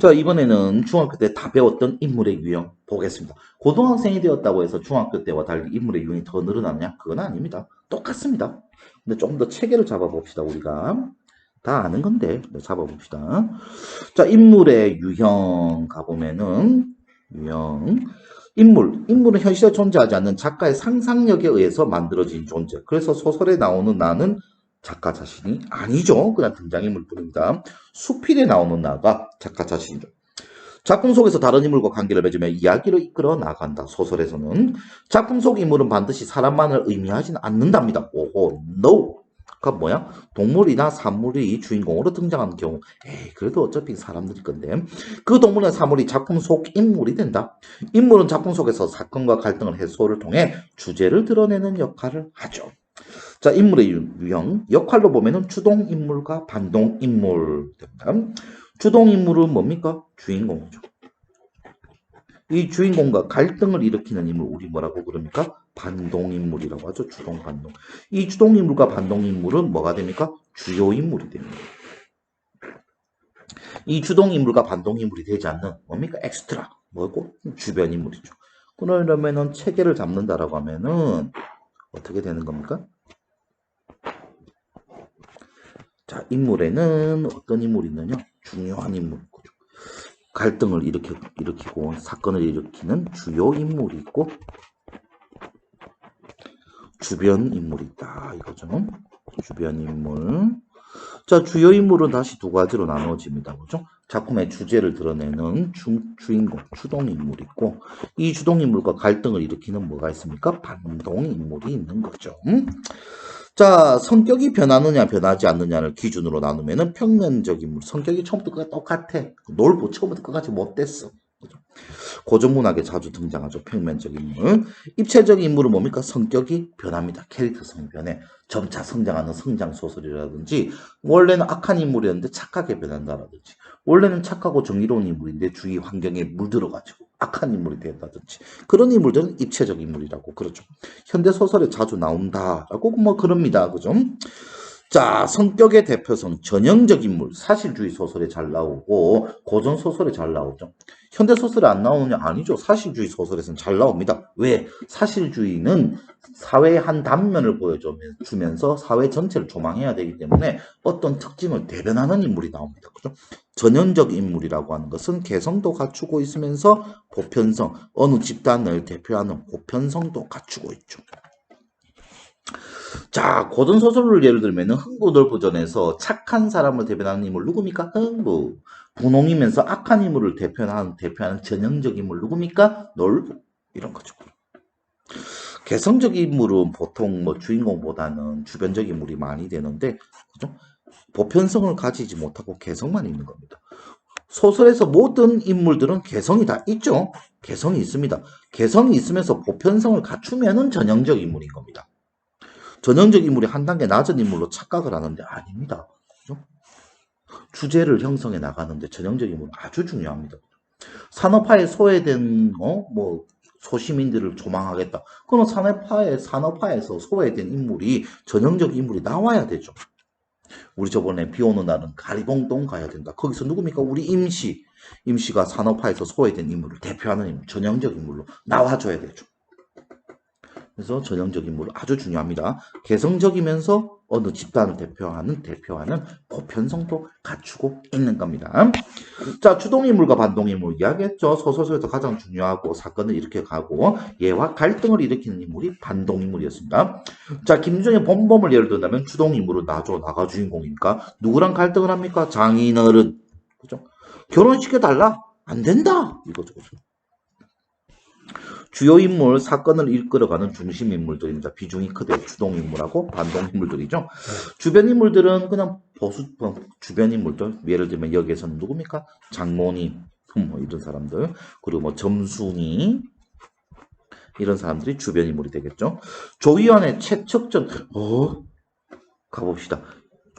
자, 이번에는 중학교 때 다 배웠던 인물의 유형 보겠습니다. 고등학생이 되었다고 해서 중학교 때와 달리 인물의 유형이 더 늘어나느냐? 그건 아닙니다. 똑같습니다. 근데 조금 더 체계를 잡아봅시다, 우리가. 다 아는 건데, 네, 잡아봅시다. 자, 인물의 유형 가보면은, 유형. 인물. 인물은 현실에 존재하지 않는 작가의 상상력에 의해서 만들어진 존재. 그래서 소설에 나오는 나는 작가 자신이 아니죠. 그냥 등장인물 뿐입니다. 수필에 나오는 나가 작가 자신이죠. 작품 속에서 다른 인물과 관계를 맺으며 이야기를 이끌어 나간다. 소설에서는 작품 속 인물은 반드시 사람만을 의미하지는 않는답니다. 오호, no. 그니까 뭐야? 동물이나 사물이 주인공으로 등장하는 경우, 에이, 그래도 어차피 사람들일 건데, 그 동물이나 사물이 작품 속 인물이 된다. 인물은 작품 속에서 사건과 갈등을 해소를 통해 주제를 드러내는 역할을 하죠. 자, 인물의 유- 유형. 역할로 보면은 주동 인물과 반동 인물 됩니다. 주동 인물은 뭡니까? 주인공이죠. 이 주인공과 갈등을 일으키는 인물, 우리 뭐라고 그럽니까? 반동 인물이라고 하죠. 주동, 반동. 이 주동 인물과 반동 인물은 뭐가 됩니까? 주요 인물이 됩니다. 이 주동 인물과 반동 인물이 되지 않는 뭡니까? 엑스트라. 뭐고? 주변 인물이죠. 그러려면은 체계를 잡는다라고 하면은 어떻게 되는 겁니까? 자, 인물에는 어떤 인물이 있느냐? 중요한 인물. 갈등을 일으켜, 일으키고 사건을 일으키는 주요 인물이 있고 주변 인물이 있다. 이거죠. 주변 인물. 자, 주요 인물은 다시 두 가지로 나누어집니다. 그죠? 작품의 주제를 드러내는 주, 주인공, 주동 인물이 있고, 이 주동 인물과 갈등을 일으키는 뭐가 있습니까? 반동 인물이 있는 거죠. 음? 자, 성격이 변하느냐, 변하지 않느냐를 기준으로 나누면은 평면적 인 물. 성격이 처음부터 똑같아. 놀부 처음부터 끝까지 못됐어. 고전문학에 자주 등장하죠. 평면적 인물. 입체적 인물은 뭡니까? 성격이 변합니다. 캐릭터성이 변해. 점차 성장하는 성장 소설이라든지, 원래는 악한 인물이었는데 착하게 변한다라든지, 원래는 착하고 정의로운 인물인데 주위 환경에 물들어가지고 악한 인물이 된다든지, 그런 인물들은 입체적 인물이라고 그러죠. 현대 소설에 자주 나온다라고 뭐 그럽니다. 그죠? 자, 성격의 대표성, 전형적 인물, 사실주의 소설에 잘 나오고, 고전 소설에 잘 나오죠. 현대 소설에 안 나오느냐? 아니죠. 사실주의 소설에서는 잘 나옵니다. 왜? 사실주의는 사회의 한 단면을 보여주면서 사회 전체를 조망해야 되기 때문에 어떤 특징을 대변하는 인물이 나옵니다. 그죠? 전형적 인물이라고 하는 것은 개성도 갖추고 있으면서 보편성, 어느 집단을 대표하는 보편성도 갖추고 있죠. 자, 고전 소설을 예를 들면 흥부 넓부전에서 착한 사람을 대변하는 인물 누굽니까? 흥부. 분홍이면서 악한 인물을 대표하는 대표하는 전형적 인물 누굽니까? 놀부. 이런 거죠. 개성적 인물은 보통 뭐 주인공보다는 주변적 인물이 많이 되는데 그죠? 보편성을 가지지 못하고 개성만 있는 겁니다. 소설에서 모든 인물들은 개성이 다 있죠. 개성이 있습니다. 개성이 있으면서 보편성을 갖추면은 전형적 인물인 겁니다. 전형적 인물이 한 단계 낮은 인물로 착각을 하는데 아닙니다. 그죠? 주제를 형성해 나가는데 전형적 인물은 아주 중요합니다. 산업화에 소외된 어 뭐 소시민들을 조망하겠다. 그러면 산업화에 산업화에서 소외된 인물이 전형적 인물이 나와야 되죠. 우리 저번에 비 오는 날은 가리봉동 가야 된다. 거기서 누굽니까? 우리 임시 임시가 산업화에서 소외된 인물을 대표하는 인물, 전형적 인물로 나와줘야 되죠. 그래서 전형적 인 물은 아주 중요합니다. 개성적이면서 어느 집단을 대표하는 대표하는 보편성도 갖추고 있는 겁니다. 자, 주동인물과 반동인물 이야기했죠. 소설 속에서 가장 중요하고 사건을 일으켜 가고 얘와 갈등을 일으키는 인물이 반동인물이었습니다. 자, 김준의 본범을 예를 든다면 주동인물은 나죠. 나가 주인공이니까 누구랑 갈등을 합니까? 장인어른. 그죠? 결혼시켜달라? 안 된다. 이거죠. 그죠? 주요 인물, 사건을 이끌어가는 중심 인물들입니다. 비중이 크대 주동 인물하고 반동 인물들이죠. 주변 인물들은 그냥 보수, 어, 주변 인물들, 예를 들면 여기에서는 누굽니까? 장모님, 뭐 이런 사람들, 그리고 뭐 점순이, 이런 사람들이 주변 인물이 되겠죠. 조희연의 최척전, 어, 가봅시다.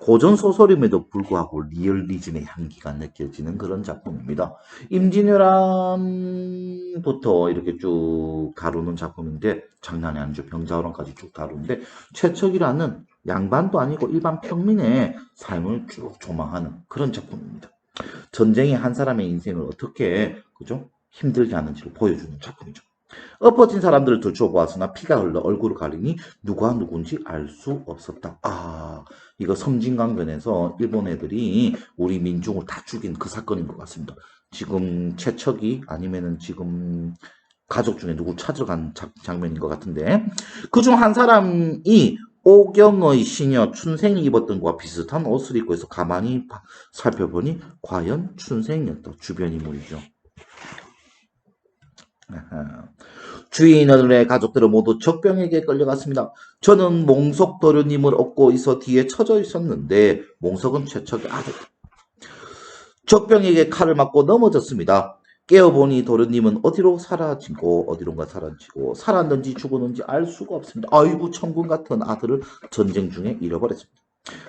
고전 소설임에도 불구하고 리얼리즘의 향기가 느껴지는 그런 작품입니다. 임진왜란부터 이렇게 쭉 다루는 작품인데 장난이 아니죠. 병자호란까지 쭉 다루는데 최척이라는 양반도 아니고 일반 평민의 삶을 쭉 조망하는 그런 작품입니다. 전쟁이 한 사람의 인생을 어떻게 그죠 힘들게 하는지를 보여주는 작품이죠. 엎어진 사람들을 들춰보았으나 피가 흘러 얼굴을 가리니 누가 누군지 알 수 없었다. 아, 이거 섬진강변에서 일본 애들이 우리 민중을 다 죽인 그 사건인 것 같습니다. 지금 최척이 아니면은 지금 가족 중에 누구 찾으러 간 자- 장면인 것 같은데 그 중 한 사람이 오경의 시녀 춘생이 입었던 것과 비슷한 옷을 입고 해서 가만히 봐- 살펴보니 과연 춘생이었다. 주변 인물이죠. 아하. 주인어른의 가족들은 모두 적병에게 끌려갔습니다. 저는 몽석 도련님을 얻고 있어 뒤에 처져 있었는데 몽석은 최척의 아들. 적병에게 칼을 맞고 넘어졌습니다. 깨어보니 도련님은 어디로 사라지고 어디론가 사라지고 살았는지 죽었는지 알 수가 없습니다. 아이고 천군 같은 아들을 전쟁 중에 잃어버렸습니다.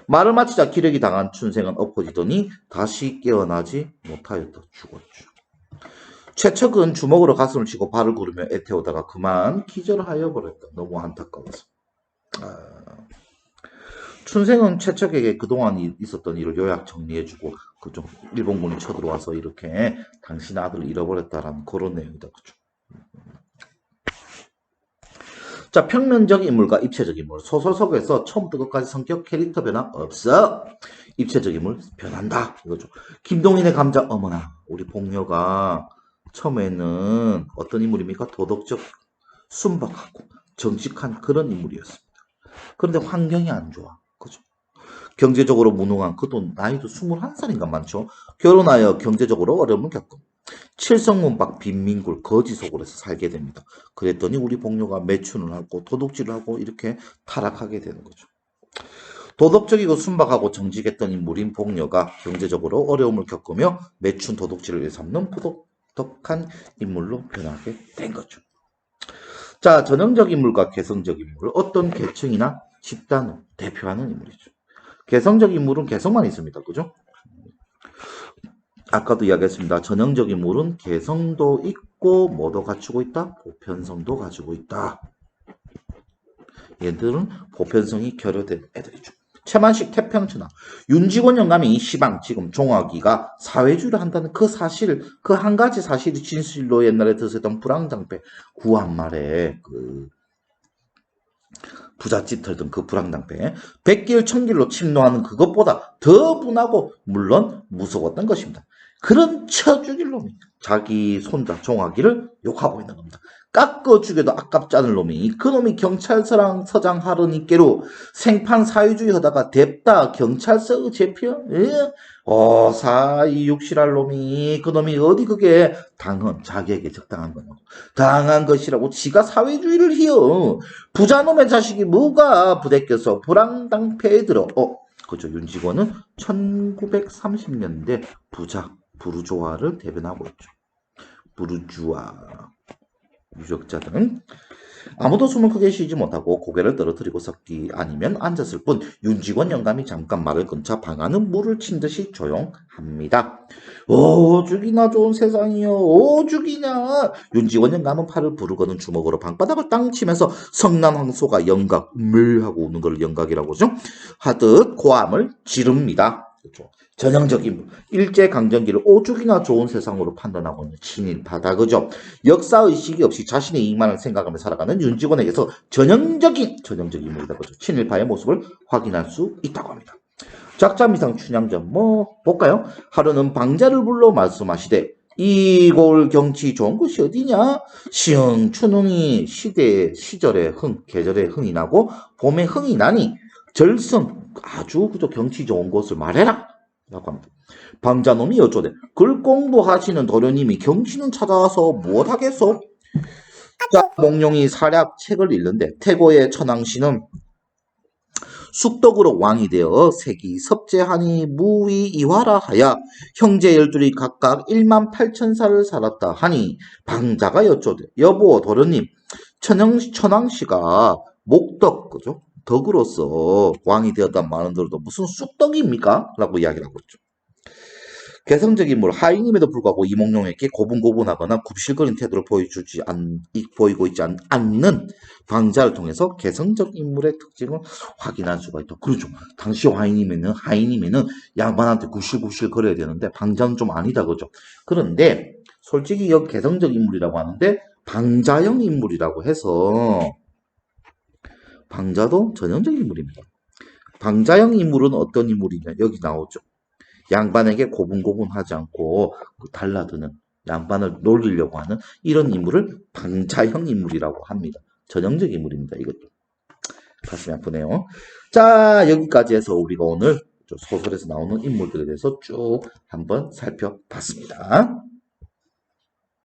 말을 마치자 기력이 당한 춘생은 엎어지더니 다시 깨어나지 못하였다 죽었죠. 최척은 주먹으로 가슴을 치고 발을 구르며 애태우다가 그만 기절하여 버렸다. 너무 안타까워서. 아, 춘생은 최척에게 그동안 이- 있었던 일을 요약 정리해주고 그 좀 일본군이 쳐들어와서 이렇게 당신 아들을 잃어버렸다라는 그런 내용이다. 그죠? 자, 평면적 인물과 입체적 인물. 소설 속에서 처음부터 끝까지 성격 캐릭터 변화 없어. 입체적 인물 변한다. 이거죠. 김동인의 감자, 어머나. 우리 복녀가 처음에는 어떤 인물입니까? 도덕적, 순박하고 정직한 그런 인물이었습니다. 그런데 환경이 안 좋아. 그죠? 경제적으로 무능한 그도 나이도 21살인가 많죠. 결혼하여 경제적으로 어려움을 겪고 칠성문박 빈민굴 거지 속으로서 살게 됩니다. 그랬더니 우리 복녀가 매춘을 하고 도둑질을 하고 이렇게 타락하게 되는 거죠. 도덕적이고 순박하고 정직했던 인물인 복녀가 경제적으로 어려움을 겪으며 매춘 도둑질을 일삼는 부 독한 인물로 변하게 된 거죠. 자, 전형적 인물과 개성적 인물, 어떤 계층이나 집단을 대표하는 인물이죠. 개성적 인물은 개성만 있습니다. 그죠? 아까도 이야기했습니다. 전형적 인물은 개성도 있고 뭐도 갖추고 있다? 보편성도 가지고 있다. 얘들은 보편성이 결여된 애들이죠. 최만식 태평천하 윤직원 영감이 시방 지금 종학이가 사회주의를 한다는 그 사실 그 한 가지 사실이 진실로 옛날에 드셨던 불황장패. 구한말에 그 부잣집 털던 그 불황장패. 백길 천길로 침노하는 그것보다 더 분하고 물론 무서웠던 것입니다. 그런 쳐 죽일 놈이 자기 손자 종학이를 욕하고 있는 겁니다. 깎아 죽여도 아깝지 않을 놈이. 그 놈이 경찰서랑 서장 하르니께로 생판 사회주의 하다가 뎁다 경찰서 제표 예? 어사이 육실할 놈이. 그 놈이 어디 그게? 당헌 자기에게 적당한 거냐고. 당한 것이라고 지가 사회주의를 희어. 부자 놈의 자식이 뭐가 부대껴서 불황당패에 들어? 어 그죠 윤직원은 1930년대 부자 부르조아를 대변하고 있죠 부르주아 유적자들은 아무도 숨을 크게 쉬지 못하고 고개를 떨어뜨리고 섰기 아니면 앉았을 뿐 윤직원 영감이 잠깐 말을 끊자 방안은 물을 친 듯이 조용합니다. 오죽이나 좋은 세상이요 오죽이냐 윤직원 영감은 팔을 부르고는 주먹으로 방바닥을 땅 치면서 성난황소가 영각 음하고 우는 걸 영각이라고 하죠 하듯 고함을 지릅니다. 그렇죠. 전형적인 일제 강점기를 오죽이나 좋은 세상으로 판단하고 있는 친일파다 그죠? 역사 의식이 없이 자신의 이익만을 생각하며 살아가는 윤직원에게서 전형적인 전형적인 인물이다 그죠? 친일파의 모습을 확인할 수 있다고 합니다. 작자미상 춘향전 뭐 볼까요? 하루는 방자를 불러 말씀하시되 이골 경치 좋은 곳이 어디냐? 시흥 춘흥이 시대 시절에 흥 계절에 흥이 나고 봄에 흥이 나니 절성 아주 그저 경치 좋은 곳을 말해라 라고 합니다. 방자놈이 여쭤대 글 공부하시는 도련님이 경치는 찾아와서 무엇 하겠소? 자, 몽룡이 사략 책을 읽는데 태고의 천왕씨는 숙덕으로 왕이 되어 세기 섭제하니 무위 이화라 하여 형제 열둘이 각각 1만 8천 살을 살았다 하니 방자가 여쭤대 여보 도련님 천영, 천왕씨가 목덕 그죠? 덕으로서 왕이 되었단 말은 들어도 무슨 쑥덕입니까? 라고 이야기를 하고 있죠. 개성적인 인물 하인임에도 불구하고 이몽룡에게 고분고분하거나 굽실거린 태도를 보여주지 않, 이- 보이고 있지 않, 는 방자를 통해서 개성적 인물의 특징을 확인할 수가 있다. 그렇죠. 당시 하인이면은 하인이면은 양반한테 굽실굽실 거려야 되는데 방자는 좀 아니다 그죠. 그런데 솔직히 여기 개성적 인물이라고 하는데 방자형 인물이라고 해서 방자도 전형적 인물입니다. 방자형 인물은 어떤 인물이냐 여기 나오죠. 양반에게 고분고분하지 않고 그 달라드는 양반을 놀리려고 하는 이런 인물을 방자형 인물이라고 합니다. 전형적 인물입니다. 이것도 가슴이 아프네요. 자 여기까지 해서 우리가 오늘 소설에서 나오는 인물들에 대해서 쭉 한번 살펴봤습니다.